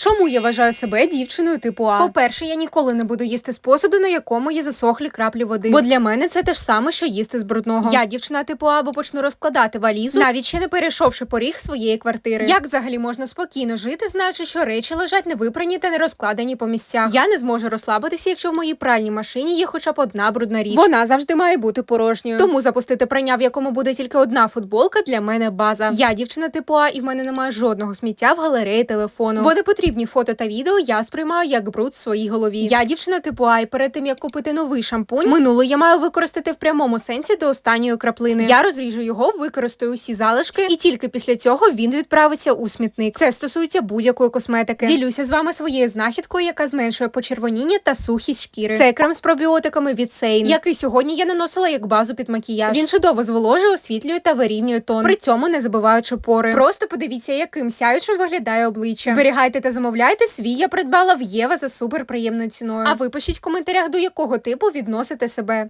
Чому я вважаю себе дівчиною типу А? По-перше, я ніколи не буду їсти з посуду, на якому є засохлі краплі води. Бо для мене це те ж саме, що їсти з брудного. Я дівчина типу А, бо почну розкладати валізу, навіть ще не перейшовши поріг своєї квартири. Як взагалі можна спокійно жити, знаючи, що речі лежать невипрані та не розкладені по місцях? Я не зможу розслабитися, якщо в моїй пральній машині є хоча б одна брудна річ. Вона завжди має бути порожньою. Тому запустити прання, в якому буде тільки одна футболка, для мене база. Я дівчина типу А, і в мене немає жодного сміття в галереї телефону. Бо непотрібні фото та відео я сприймаю як бруд в своїй голові. Я дівчина типу А, і перед тим як купити новий шампунь, минулий я маю використати в прямому сенсі до останньої краплини. Я розріжу його, використаю усі залишки, і тільки після цього він відправиться у смітник. Це стосується будь-якої косметики. Ділюся з вами своєю знахідкою, яка зменшує почервоніння та сухість шкіри. Це крем з пробіотиками від Сейн, який сьогодні я наносила як базу під макіяж. Він чудово зволожує, освітлює та вирівнює тон. При цьому не забиваючи пори. Просто подивіться, яким сяючим виглядає обличчя. Зберігайте та замовляйте. Свій я придбала в Єва за суперприємною ціною. А ви пишіть в коментарях, до якого типу відносите себе.